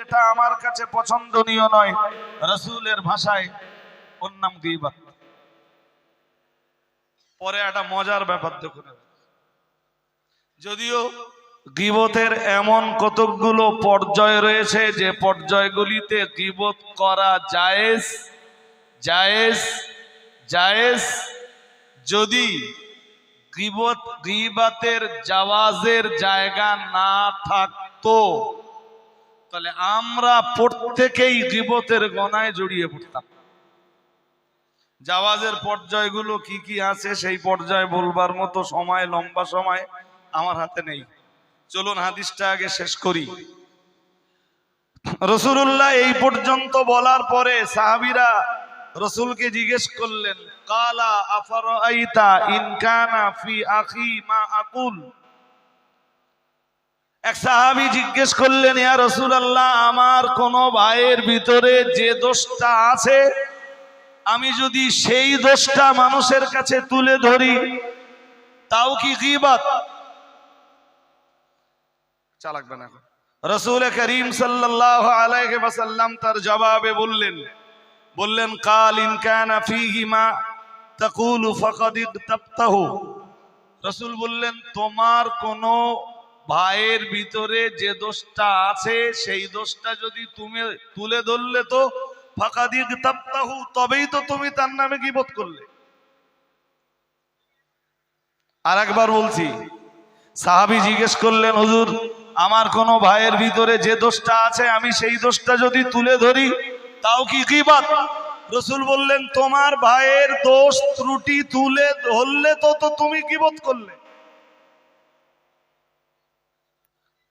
এটা আমার কাছে পছন্দনীয় নয়। রসুলের ভাষায় ওর নাম গিবাত। পরে একটা মজার ব্যাপার দেখুন। যদিও গিবতের এমন কতকগুলো পর্যায় রয়েছে যে পর্যায়গুলিতে গিবত করা জায়েজ জায়েজ জায়েজ। যদি গিবত, গিবাতের জাওয়াজের জায়গা না থাকতো তাহলে আমরা প্রত্যেকেই গিবতের গনায় জড়িয়ে পড়তাম। জাওয়াজের পর্যায়গুলো কি কি আছে সেই পর্যায়ে বলবার মতো সময়, লম্বা সময় আমার হাতে নেই। চলুন হাদিসটা আগে শেষ করি। রসুল্লাহ এই পর্যন্ত বলার পরে সাহাবিরা রসুলকে জিজ্ঞেস করলেন, কালা আফারাইতা ইনকানা ফি আখি মা আকুল? এক সাহাবি জিজ্ঞেস করলেন, ইয়া রসুল আল্লাহ আমার কোন ভাইয়ের ভিতরে যে দোষটা আছে, আমি যদি সেই দোষটা মানুষের কাছে তুলে ধরি, তাও কি গিবাত? চালাকবে না রসুল করিম সাল্লাল্লাহু আলাইহি ওয়াসাল্লাম তার জবাবে বললেন বললেন, কাল ইন কানা ফীহি মা তাকুলু ফাকাদ ইগতাবতাহু রসুল বললেন, তোমার কোন ভাইয়ের ভিতরে যে দোষটা আছে, সেই দোষটা যদি তুমি তুলে ধরলে তো ফাকাদ ইগতাবতাহু তবেই তো তুমি তার নামে গীবত করলে। আর একবার বলছি, সাহাবি জিজ্ঞেস করলেন, হুজুর, আমার কোনো ভাইয়ের ভিতরে যে দোষটা আছে, আমি সেই দোষটা যদি তুলে ধরি, তাও কি গীবাত? রসুল বললেন, তোমার ভাইয়ের দোষ ত্রুটি তুলে ধরলে তো তো তুমি গীবত করলে।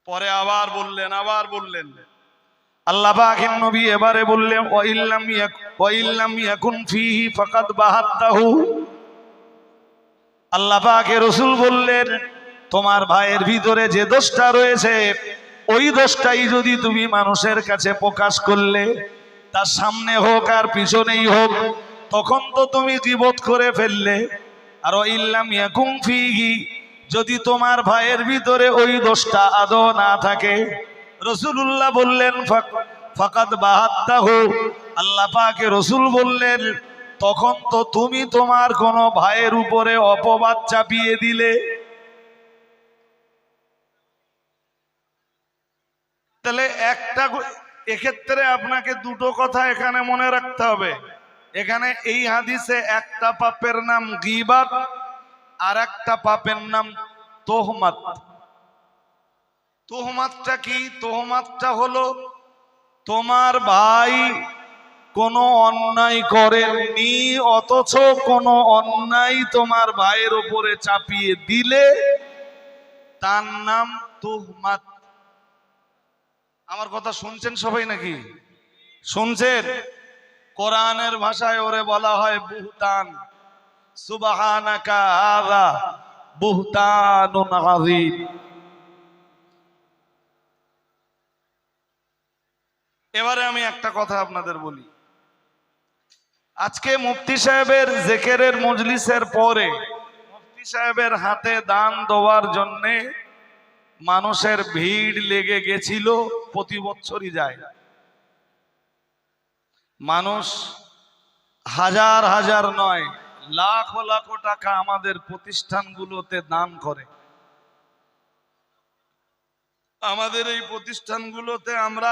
পরে আবার বললেন আবার বললেন। এবারে বললেন বাহাত্তাহু। রসুল বললেন, তোমার ভাইয়ের ভিতরে যে দোষটা রয়েছে, ওই দোষটাই যদি তুমি মানুষের কাছে প্রকাশ করলে, তার সামনে হোক আর পিছনেই হোক, তখন তো তুমি জীবত করে ফেললে। আর ইল্লাম ইয়াকুম ফিহি যদি তোমার ভাইয়ের ভিতরে ওই দোষটা আদৌ না থাকে রসুল্লাহ বললেন, ফাক- ফাকাদ বাহাত্তাহু। আল্লাহ পাকে রসুল বললেন, তখন তো তুমি তোমার কোন ভাইয়ের উপরে অপবাদ চাপিয়ে দিলে। তাহলে একটা এক্ষেত্রে আপনাকে দুটো কথা এখানে মনে রাখতে হবে। এখানে এই হাদিসে একটা পাপের নাম গিবাত আর একটা পাপের নাম তোহমাত। তোহমাতটা কি? তোহমাতটা হলো তোমার ভাই কোনো অন্যায় করেননি, অথচ কোনো অন্যায় তোমার ভাইয়ের উপরে চাপিয়ে দিলে তার নাম তোহমাত। আমার কথা শুনছেন সবাই নাকি? শুনছেন? কোরআনের ভাষায় ওরে বলা হয় বুহতান। এবারে আমি একটা কথা আপনাদের বলি। আজকে মুফতি সাহেবের জেকেরের মজলিসের পরে মুফতি সাহেবের হাতে দান দেওয়ার জন্যে মানুষের ভিড় লেগে গেছিল, প্রতি বছরই যায়। মানুষ হাজার হাজার নয় লাখ লাখ টাকা আমাদের প্রতিষ্ঠানগুলোতে দান করে। আমাদের এই প্রতিষ্ঠানগুলোতে আমরা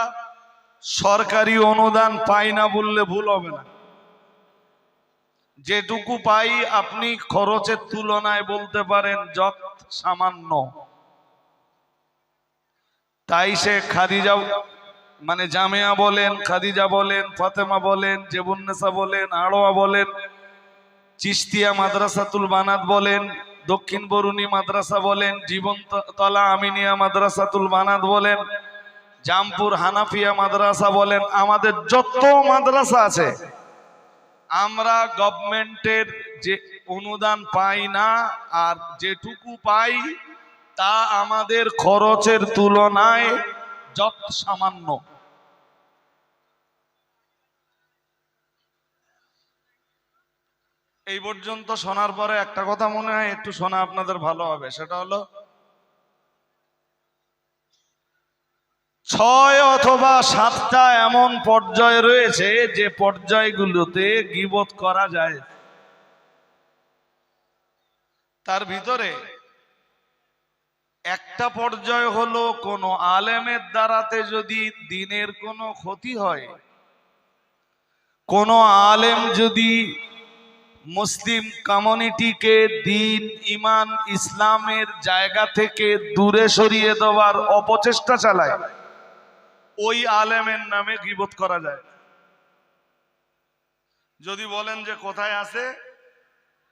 সরকারি অনুদান পাই না বললে ভুল হবে না। যেটুকু পাই আপনি খরচের তুলনায় বলতে পারেন যত সামান্য। তাই সে খাদিজা মানে জামিয়া বলেন, খাদিজা বলেন, ফাতেমা বলেন জেবুন্নেসা বলেন আড়োয়া বলেন চিস্তিয়া মাদ্রাসাতুল বানাত বলেন, দক্ষিণ বরুণী মাদ্রাসা বলেন জীবন তলা আমিনিয়া মাদ্রাসাতুল বানাত বলেন, জামপুর হানাফিয়া মাদ্রাসা বলেন, আমাদের যত মাদ্রাসা আছে, আমরা গভর্নমেন্টের যে অনুদান পাই না আর যেটুকু পাই, তা আমাদের খরচের তুলনায় যত সামান্য। এই পর্যন্ত শোনার পরে একটা কথা মনে হয়, একটু শোনা আপনাদের ভালো হবে। সেটা হলো, ছয় অথবা সাতটা এমন পর্যায় রয়েছে যে পর্যায়গুলোতে গিবত করা যায়। তার ভিতরে একটা পর্যায় হলো, কোন আলেমের দ্বারাতে যদি দিনের কোনো ক্ষতি হয়, কোন আলেম যদি মুসলিম কমিউনিটিকে দিন ইমান ইসলামের জায়গা থেকে দূরে সরিয়ে দেওয়ার অপচেষ্টা চালায়। ওই আলেমের নামে গিবত করা যায়। যদি বলেন যে কোথায় আছে,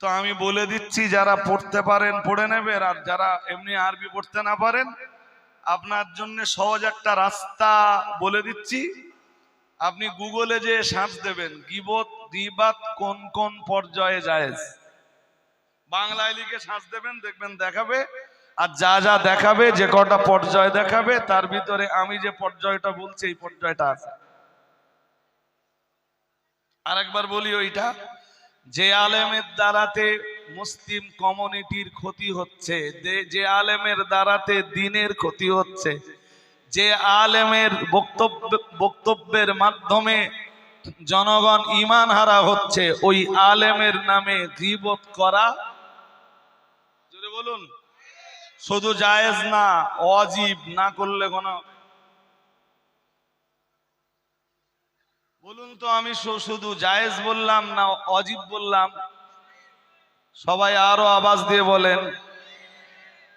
তো আমি বলে দিচ্ছি, যারা পড়তে পারেন, পড়ে নেবেন। আর যারা এমনি আরবি পড়তে না পারেন, আপনার জন্য সহজ একটা রাস্তা বলে দিচ্ছি। আপনি গুগলে যে সার্চ দেবেন, গিবত, গিবাত কোন কোন পর্যায়ে জায়েজ? বাংলায় লিখে সার্চ দেবেন, দেখবেন দেখাবে। আর যা যা দেখাবে, যে কটা পর্যায় দেখাবে, তার ভিতরে আমি যে পর্যায়টা বলছি, এই পর্যায়টা আছে। আরেকবার বলি ওইটা, যে আলেমের দ্বারাতে মুসলিম কমিউনিটির ক্ষতি হচ্ছে যে- যে আলেমের দ্বারাতে দিনের ক্ষতি হচ্ছে যে আলেমের বক্তব্য, বক্তব্যের মাধ্যমে জনগণ ইমান হারা হচ্ছে, ওই আলেমের নামে গিবত করা? বলুন। শুধু জায়েজ না, অজীব না করলে কোনো? বলুন তো, আমি শুধু জায়েজ বললাম না অজীব বললাম? সবাই আরও আওয়াজ দিয়ে বলেন।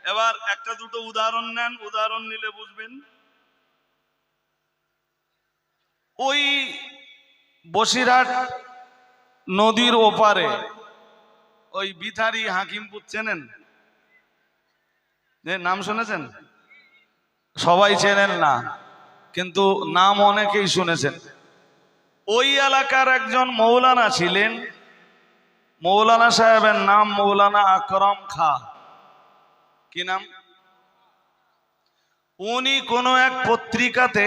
এবার একটা দুটো উদাহরণ নেন, উদাহরণ নিলে বুঝবেন। ওই বসিরহাট নদীর ওপারে, ওই বিথারি হাকিমপুর চেনেন? যে নাম শুনেছেন? সবাই চেনেন না, কিন্তু নাম অনেকেই শুনেছেন। ওই এলাকার একজন মৌলানা ছিলেন, মৌলানা সাহেবের নাম মৌলানা আকরম খা। কি নাম? উনি কোনো এক পত্রিকাতে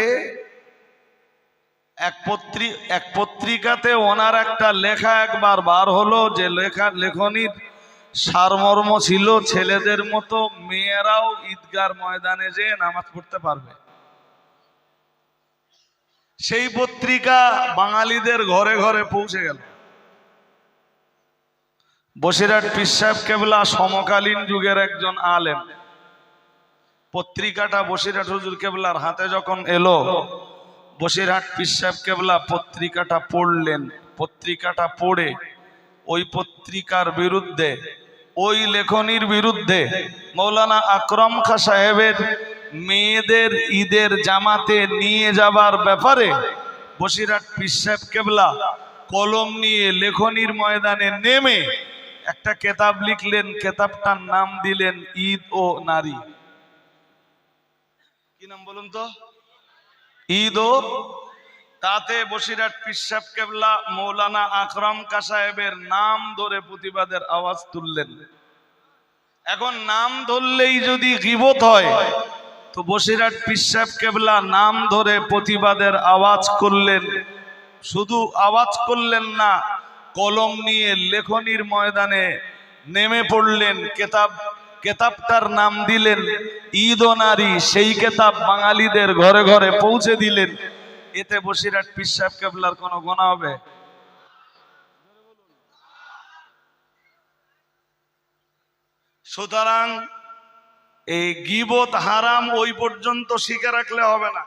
এক পত্রি, এক পত্রিকাতে ওনার একটা লেখা একবার বার হলো যে লেখা, লেখনির সারমর্ম ছিল ছেলেদের মতো মেয়েরাও ঈদগার ময়দানে যে নামাজ পড়তে পারবে। সেই পত্রিকা বাঙালিদের ঘরে ঘরে পৌঁছে গেল। বসিরহাট পিসাব কেবলা সমকালীন যুগের একজন আলেম। পত্রিকাটা বসিরহাট হুজুর কেবলার হাতে যখন এলো বসিরহাট পিসাব কেবলা পত্রিকাটা পড়লেন। পত্রিকাটা পড়ে ওই পত্রিকার বিরুদ্ধে, ওই লেখনির বিরুদ্ধে মৌলানা আকরম খা সাহেবের মেয়েদের ঈদের জামাতে নিয়ে যাবার ব্যাপারে বসিরহাট পিসাব কেবলা কলম নিয়ে লেখনির ময়দানে নেমে একটা কেতাব লিখলেন, কেতাবটার নাম দিলেন ঈদ ও নারী। কি নাম বলুন তো? ঈদ ও তাতে বসিরাট পিসাব কেবলা মৌলানা আকরম কা সাহেবের নাম ধরে প্রতিবাদের আওয়াজ তুললেন। এখন নাম ধরলেই যদি গিবত হয়, তো বসিরাট পিসাব কেবলা নাম ধরে প্রতিবাদের আওয়াজ করলেন। শুধু আওয়াজ করলেন না, কলম নিয়ে লেখনির ময়দানে নেমে পড়লেন কেতাব কেতাবটার নাম দিলেন ঈদ ও নারী। সেই কেতাব বাঙালিদের ঘরে ঘরে পৌঁছে দিলেন। এতে বসিরহাট পিসাব কেবলার কোনো গোনা হবে? সুতরাং এই গিবত হারাম ওই পর্যন্ত শিখে রাখলে হবে না।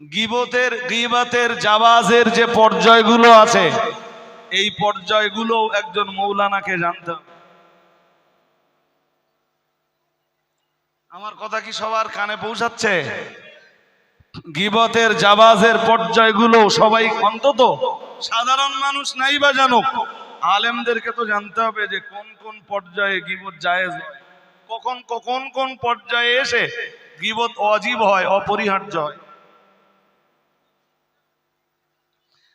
গিবতের, গিবাতের জাবাজের যে পর্যায়গুলো আছে, এই পর্যায়গুলো একজন মৌলানাকে জানতে হবে। আমার কথা কি সবার কানে পৌঁছাচ্ছে? গিবতের জাবাজের পর্যায়গুলো সবাই অন্তত সাধারণ মানুষ নাই বা জানুক, আলেমদেরকে তো জানতে হবে যে কোন কোন পর্যায়ে গিবত জায়েজ কখন কখন কোন পর্যায়ে এসে গিবত অজীব হয়, অপরিহার্য হয়।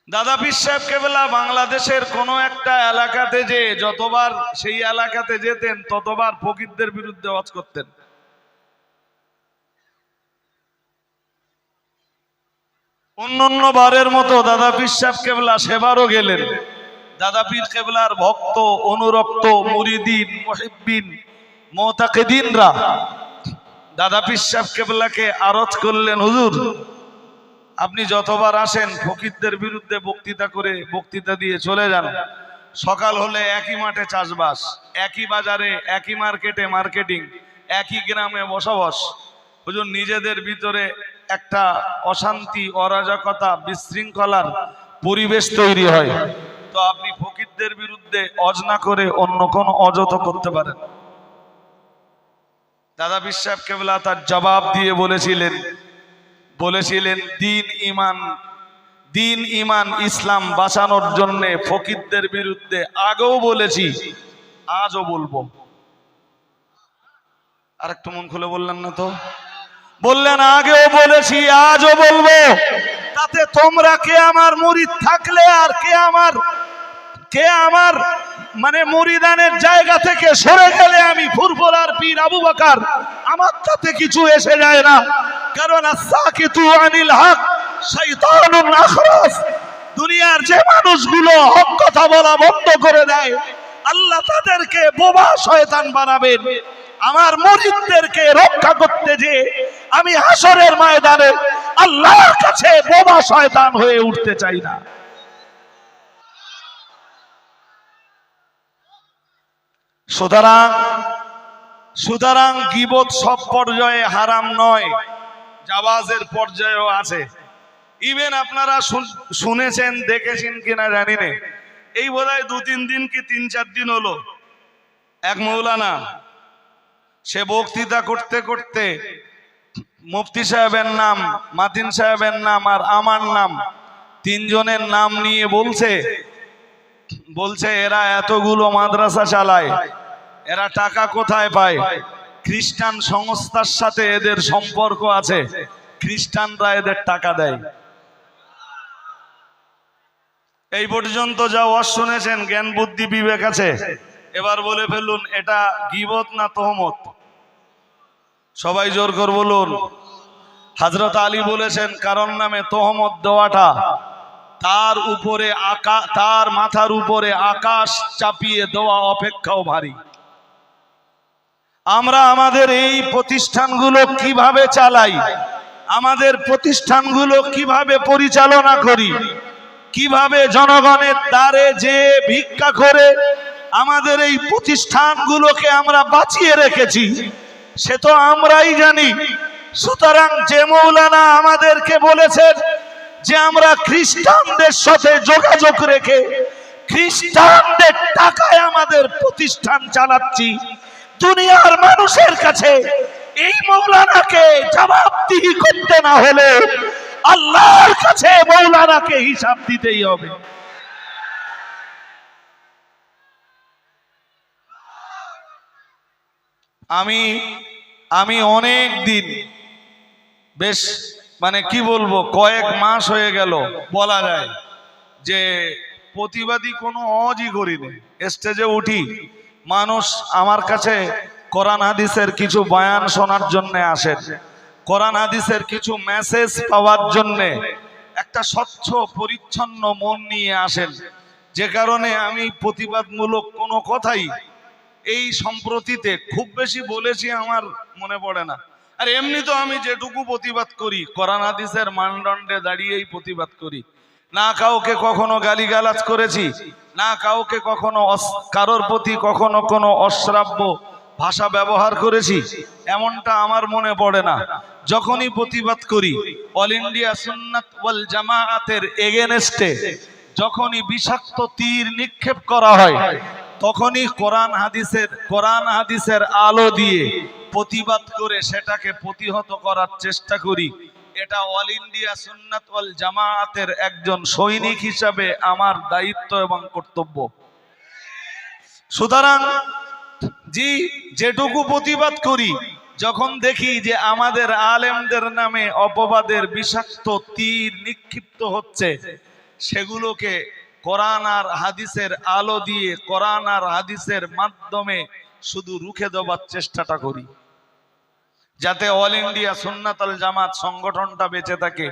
দাদা পীর সাহেব কেবলা, বাংলাদেশের কোন একটা এলাকাতে যে যতবার সেই এলাকাতে যেতেন, ততবার ফকিরদের বিরুদ্ধে ওয়াজ করতেন। অন্যান্য বারের মতো দাদা সাহেব কেবলা সেবারও গেলেন। দাদা পীর কেবলার ভক্ত, অনুরক্ত, মুরিদিন মহিবিন মোতাকেদিনরা দাদা পিসাব কেবলাকে আরত করলেন, হুজুর, আপনি যতবার আসেন, ফকিরদের বিরুদ্ধে বক্তৃতা করে বক্তৃতা দিয়ে চলে যান। সকাল হলে একই মাঠে চাষবাস, একই বাজারে, একই মার্কেটে মার্কেটিং, একই গ্রামে বসবাস। হুজুর, নিজেদের ভিতরে একটা অশান্তি, অরাজকতা, বিশৃঙ্খলার পরিবেশ তৈরি হয়। তো আপনি ফকিরদের বিরুদ্ধে অজ না করে অন্য কোনো অযত করতে পারেন। দাদা বিশ্বাস কেবলা তার জবাব দিয়ে বলেছিলেন বলেছিলেন, দিন ইমান দিন ইমান ইসলাম বাঁচানোর জন্য ফকিরদের বিরুদ্ধে আগেও বলেছি, আজও বলব। আর একটু মন খুলে বললেন না তো? বললেন, আগেও বলেছি, আজও বলব। তাতে তোমরা কে আমার মুরিদ থাকলে আর কে আমার কে আমার মানে মরিদানের জায়গা থেকে সরে গেলে আমি ফুরফুরার পীর আবু বাকার? আমার তাতে কিছু এসে যায় না। কারণ আসাকিতু আনিল হক, শাইতানুন আখরাস। দুনিয়ার যে মানুষগুলো হক কথা বলা বন্ধ করে দেয়, আল্লাহ তাদেরকে বোবা শয়তান বানাবেন। আমার মরিদদেরকে রক্ষা করতে যে আমি হাসরের ময়দানে আল্লাহর কাছে বোবা শয়তান হয়ে উঠতে চাই না। সুতরাং সুতরাং গিবত সব পর্যায়ে হারাম নয়, জাওয়াজের পর্যায়েও আছে। ইভেন আপনারা শুন- শুনেছেন, দেখেছেন কিনা জানি না। এই বোধহয় দু তিন দিন কি তিন চার দিন হলো? এক মৌলানা সে বক্তৃতা করতে করতে মুফতি সাহেবের নাম, মাতিন সাহেবের নাম আর আমার নাম তিনজনের নাম নিয়ে বলছে। বলছে, এরা এতগুলো মাদ্রাসা চালায়, এরা টাকা কোথায় পায়? খ্রিস্টান সংস্থার সাথে এদের সম্পর্ক আছে, খ্রিস্টানরা এদের টাকা দেয়। এই পর্যন্ত যা ওয়াজ শুনেছেন জ্ঞান বুদ্ধি বিবেক আছে। এবার বলে ফেলুন, এটা গিবত না তহমত? সবাই জোর কর বলুন। হাজরত আলী বলেছেন, কারণ নামে তহমত দেওয়াটা তার উপরে আকা, তার মাথার উপরে আকাশ চাপিয়ে দেওয়া অপেক্ষাও ভারী। আমরা আমাদের এই প্রতিষ্ঠানগুলো কীভাবে চালাই? আমাদের প্রতিষ্ঠানগুলো কীভাবে পরিচালনা করি? কীভাবে জনগণের দ্বারে যে ভিক্ষা করে আমাদের এই প্রতিষ্ঠানগুলোকে আমরা বাঁচিয়ে রেখেছি, সে তো আমরাই জানি। সুতরাং যে মৌলানা আমাদেরকে বলেছেন যে আমরা খ্রিস্টানদের সাথে যোগাযোগ রেখে খ্রিস্টানদের টাকায় আমাদের প্রতিষ্ঠান চালাচ্ছি। দুনিয়ার মানুষের কাছে এই মৌলানাকে জবাবদিহি করতে না হলে আল্লাহর কাছে মৌলানাকে হিসাব দিতেই হবে। আমি আমি অনেক দিন, বেশ মানে কি বলব, কয়েক মাস হয়ে গেল, বলা যায় যে প্রতিবাদী কোনো অজই করিনি। স্টেজে উঠি, মানুষ আমার কাছে কোরআন হাদিসের কিছু বয়ান শোনার জন্য আসেন। কোরআন হাদিসের কিছু মেসেজ পাওয়ার জন্যে একটা স্বচ্ছ, পরিচ্ছন্ন মন নিয়ে আসেন। যে কারণে আমি প্রতিবাদমূলক কোনো কথাই এই সম্প্রতিতে খুব বেশি বলেছি আমার মনে পড়ে না। আর এমনি তো আমি যেটুকু প্রতিবাদ করি, কোরআন হাদিসের মানদণ্ডে দাঁড়িয়েই প্রতিবাদ করি। না কাউকে কখনো গালিগালাজ করেছি, না কাউকে কখনো কারোর প্রতি কখনো কোনো অশ্রাব্য ভাষা ব্যবহার করেছি, এমনটা আমার মনে পড়ে না। যখনই প্রতিবাদ করি, অল ইন্ডিয়া সুন্নাত ওয়াল জামায়াতের এগেনস্টে যখনই বিষাক্ত তীর নিক্ষেপ করা হয় তখনই কোরআন হাদিসের কোরআন হাদিসের আলো দিয়ে প্রতিবাদ করে সেটাকে প্রতিহত করার চেষ্টা করি। এটা অল ইন্ডিয়া সুন্নাত জামায়াতের একজন সৈনিক হিসাবে আমার দায়িত্ব এবং কর্তব্য। সুতরাং জি, যেটুকু প্রতিবাদ করি, যখন দেখি যে আমাদের আলেমদের নামে অপবাদের বিষাক্ত তীর নিক্ষিপ্ত হচ্ছে, সেগুলোকে কোরআন আর হাদিসের আলো দিয়ে কোরআন আর হাদিসের মাধ্যমে শুধু রুখে দেওয়ার চেষ্টাটা করি। যাতে অল ইন্ডিয়া সুন্নাত আল জামাত সংগঠনটা বেঁচে থাকে।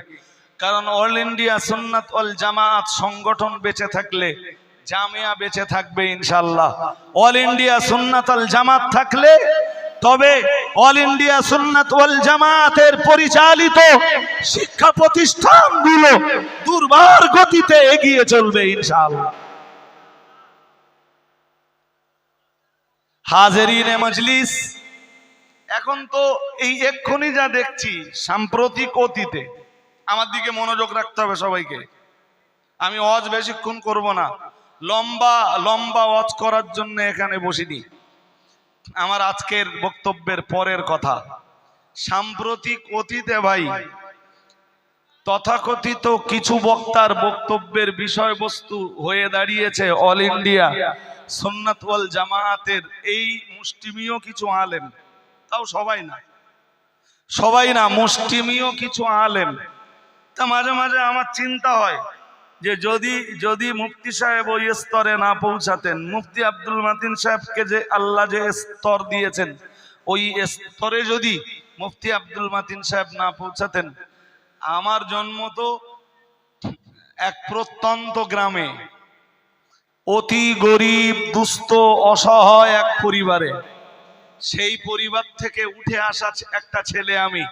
কারণ অল ইন্ডিয়া সুন্নাত আল জামাত সংগঠন বেঁচে থাকলে জামিয়া বেঁচে থাকবে ইনশাল্লাহ অল ইন্ডিয়া সুন্নাত আল জামাত থাকলে তবে অল ইন্ডিয়া সুন্নাত ওয়াল জামাতের পরিচালিত শিক্ষা প্রতিষ্ঠানগুলো দুর্বার গতিতে এগিয়ে চলবে ইনশাআল্লাহ। হাজেরিনে মজলিস, এখন তো এই এক্ষুনি যা দেখছি সাম্প্রতিক অতীতে, আমার দিকে মনোযোগ রাখতে হবে সবাইকে। আমি অজ বেশিক্ষণ করব না, লম্বা লম্বা অজ করার জন্য এখানে বসিনি। আমার আজকের বক্তব্যের পরের কথা। সাম্প্রতিক অতীতে ভাই, তথাকথিত কিছু বক্তার বক্তব্যের বিষয়বস্তু হয়ে দাঁড়িয়েছে অল ইন্ডিয়া। ওয়াল জামায়াতের এই মুষ্টিমীয় কিছু আলেম। তাও সবাই না। সবাই না, মুষ্টিমীয় কিছু আলেম। তা মাঝে মাঝে আমার চিন্তা হয় যে যদি যদি মুফতি সাহেব ওই স্তরে না পৌঁছাতেন, মুফতি আব্দুল মাতিন সাহেবকে যে আল্লাহ যে স্তর দিয়েছেন, ওই স্তরে যদি মুফতি আব্দুল মাতিন সাহেব না পৌঁছাতেন, আমার জন্ম তো এক প্রত্যন্ত গ্রামে, অতি গরিব, দুস্থ, অসহায় এক পরিবারে। সেই পরিবার থেকে উঠে আসা একটা ছেলে আমি,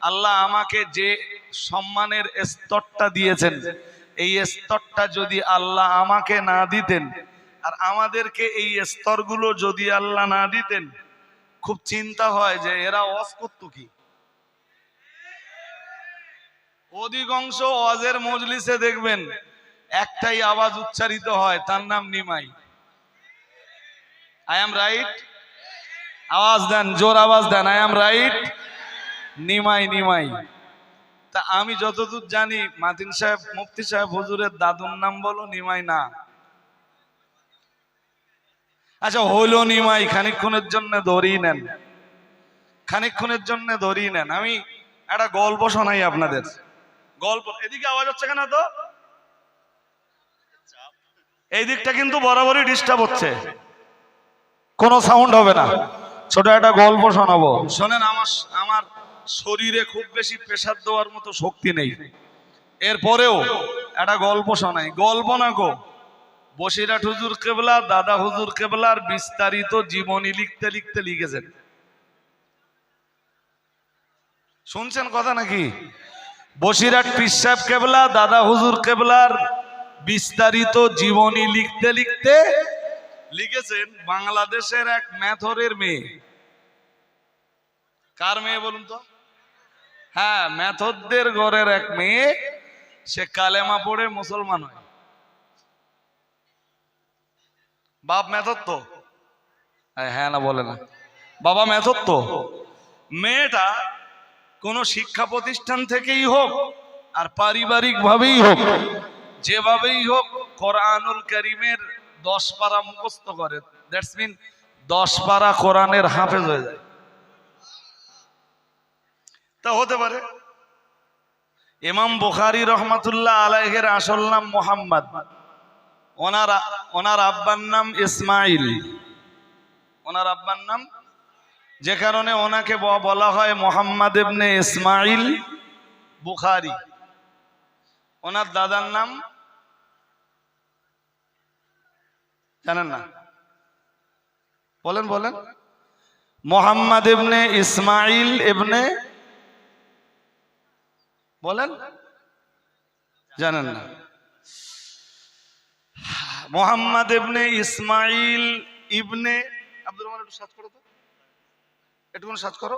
আল্লাহ আমাকে যে সম্মানের স্তরটা দিয়েছেন এই স্তরটা যদি আল্লাহ আমাকে না দিতেন, আর আমাদেরকে এই স্তরগুলো যদি আল্লাহ না দিতেন, খুব চিন্তা হয় যে এরা অস করতো কি? অধিকাংশ অজের মজলিসে দেখবেন, একটাই আওয়াজ উচ্চারিত হয়, তার নাম নিমাই। আই এম রাইট আওয়াজ দেন, জোর আওয়াজ দেন I am right Nimai Nimai. তা আমি যতদূর জানি, মাতিন সাহেব, মুফতি সাহেব, হুজুরের দাদুর নাম বলো নিমাই না আচ্ছা হইল নিমাই, খানিকক্ষণের জন্য ধরেই নেন। খানিকক্ষণের জন্য ধরেই নেন। আমি একটা গল্প শোনাই আপনাদের। গল্প, এদিকে আওয়াজ হচ্ছে কেন তো এই দিকটা কিন্তু বরাবরই ডিস্টার্ব হচ্ছে। কোনো সাউন্ড হবে না। ছোট একটা গল্প শোনাবো। শোনেন, আমার আমার শরীরে খুব বেশি প্রেসার দেওয়ার মতো শক্তি নেই। এরপরেও একটা গল্প শোনাই। গল্প না গো বসিরাট হুজুর কেবলা, দাদা হুজুর কেবলার বিস্তারিত জীবনী লিখতে লিখতে লিখেছেন। শুনছেন কথা নাকি? বসিরাট পিসাব কেবলা, দাদা হুজুর কেবলার বিস্তারিত জীবনী লিখতে লিখতে লিখেছেন বাংলাদেশের এক ম্যাথরের মেয়ে। কার মেয়ে বলুন তো? হ্যাঁ ম্যাথরদের ঘরের এক মেয়ে, সে কালেমা পড়ে মুসলমান হয়। বাপ ম্যাথর তো? হ্যাঁ না, বলে না। বাবা ম্যাথর তো? মেয়েটা কোনো শিক্ষা প্রতিষ্ঠান থেকেই হোক আর পারিবারিক ভাবেই হোক, যেভাবেই হোক কোরআনুল করিমের দশ পারা মুখস্থ করে। দ্যাটস মিন দশ পারা কোরআনের হাফেজ হয়ে যায়। তা হতে পারে। ইমাম বুখারি রহমাতুল্লাহ আলাইহের আসল নাম মোহাম্মদ। ওনার ওনার আব্বার নাম ইসমাইল। ওনার আব্বার নাম, যে কারণে ওনাকে বলা হয় মোহাম্মদ ইবনে ইসমাইল বুখারি। ওনার দাদার নাম, জানেন না? বলেন বলেন। মোহাম্মদ ইবনে ইসমাইল ইবনে বলেন? জানেন না। মোহাম্মদ ইবনে ইসমাইল ইবনে আব্দুর রহমান, একটু সার্চ করো তো। একটুখানি সার্চ করো।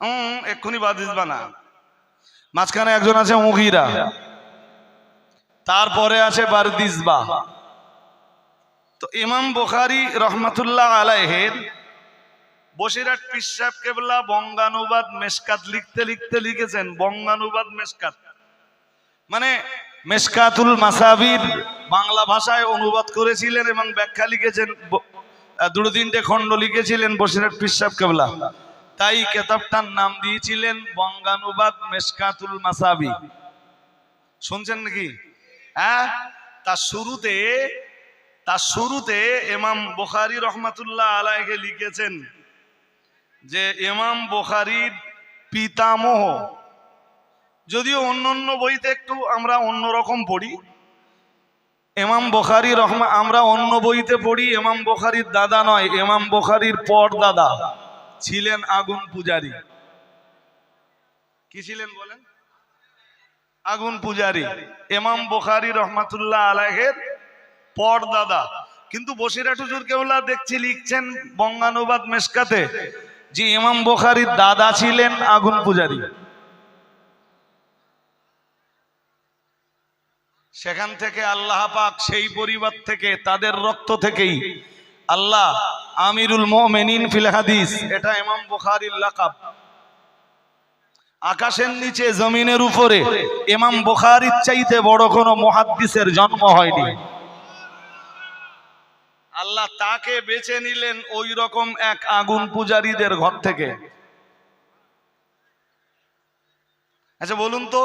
হুম, এক্ষুনি বাদ দিসবা না মাঝখানে একজন আছে মুগিরা। তারপরে আছে বারদিসবা। তো ইমাম বুখারি রহমাতুল্লাহ আলাইহের বসিরাট পিসাব কেবলা বঙ্গানুবাদ মেসকাত লিখতে লিখতে লিখেছেন, বঙ্গানুবাদ মেসকাত। মানে মেসকাতুল মাসাবির বাংলা ভাষায় অনুবাদ করেছিলেন এবং ব্যাখ্যা লিখেছেন দুটো তিনটে খণ্ড লিখেছিলেন বসিরাট পিসাব কেবলা। তাই কেতাবটার নাম দিয়েছিলেন বঙ্গানুবাদ মেসকাতুল মাসাবি। শুনছেন নাকি? হ্যাঁ? তার শুরুতে তার শুরুতে এমাম বুখারি রহমাতুল্লাহ আলাইকে লিখেছেন যে ইমাম বুখারির পিতামহ। যদিও অন্য অন্য বইতে একটু আমরা অন্যরকম পড়ি। এমাম বোখারি রহমা, আমরা অন্য বইতে পড়ি এমাম বোখারির দাদা নয় এমাম বোখারির পর দাদা ছিলেন আগুন পূজারী। কি ছিলেন বলেন? আগুন পূজারী। এমাম বোখারি রহমাতুল্লাহ আলাহের পর দাদা কিন্তু বসিরাট হুজুর কেউলা দেখছি লিখছেন বঙ্গানুবাদ মেশকাতে। যে ইমাম বোখারির দাদা ছিলেন আগুন পূজারী। সেখান থেকে আল্লাহ পাক সেই পরিবার থেকে, তাদের রক্ত থেকেই আল্লাহ আমিরুল মোমেনিন ফিল হাদিস, এটা ইমাম বুখারীর লাকাব। আকাশের নিচে, জমিনের উপরে ইমাম বুখারীর চাইতে বড় কোনো মুহাদ্দিসের জন্ম হয়নি। আল্লাহ তাকে বেছে নিলেন ওই রকম এক আগুন পূজারীদের ঘর থেকে। আচ্ছা বলুন তো,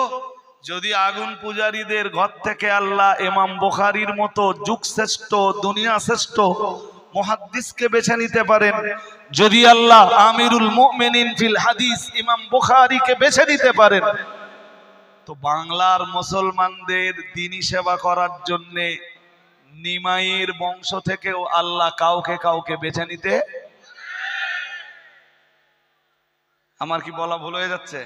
যদি আগুন পূজারীদের ঘর থেকে আল্লাহ ইমাম বুখারীর মতো যুগ শ্রেষ্ঠ দুনিয়া শ্রেষ্ঠ মুহাদ্দিসকে বেছে নিতে পারেন, যদি আল্লাহ আমিরুল মুমিনিন ফিল হাদিস ইমাম বোখারিকে বেছে নিতে পারেন, তো বাংলার মুসলমানদের দিনী সেবা করার জন্য নিমাইয়ের বংশ থেকেও আল্লাহ কাউকে কাউকে বেছে নিতে? আমার কি বলা ভুল হয়ে যাচ্ছে?